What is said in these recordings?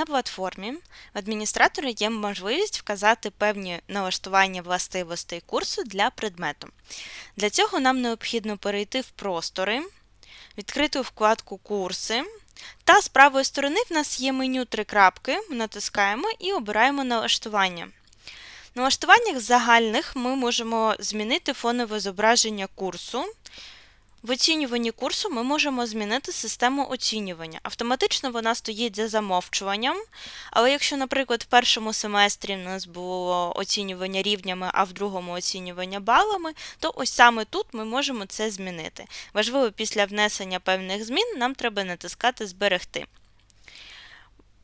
На платформі в адміністратора є можливість вказати певні налаштування властивостей курсу для предмету. Для цього нам необхідно перейти в простори, відкрити вкладку Курси. Та з правої сторони в нас є меню три крапки, натискаємо і обираємо налаштування. В налаштуваннях загальних ми можемо змінити фонове зображення курсу. В оцінюванні курсу ми можемо змінити систему оцінювання. Автоматично вона стоїть за замовчуванням, але якщо, наприклад, в першому семестрі в нас було оцінювання рівнями, а в другому оцінювання балами, то ось саме тут ми можемо це змінити. Важливо, після внесення певних змін нам треба натискати Зберегти.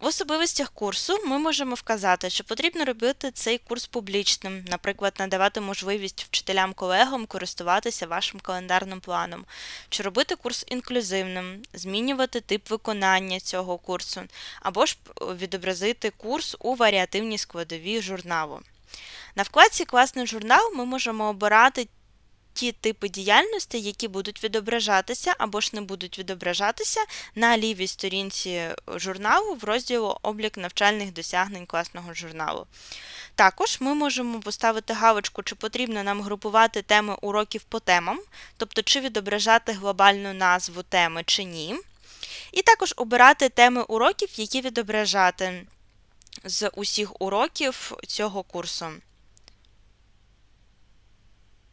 В особливостях курсу ми можемо вказати, чи потрібно робити цей курс публічним, наприклад, надавати можливість вчителям-колегам користуватися вашим календарним планом, чи робити курс інклюзивним, змінювати тип виконання цього курсу, або ж відобразити курс у варіативній складовій журналу. На вкладці Класний журнал ми можемо обирати ті типи діяльності, які будуть відображатися або ж не будуть відображатися на лівій сторінці журналу в розділу Облік навчальних досягнень класного журналу. Також ми можемо поставити галочку, чи потрібно нам групувати теми уроків по темам, тобто чи відображати глобальну назву теми чи ні. І також обирати теми уроків, які відображати з усіх уроків цього курсу.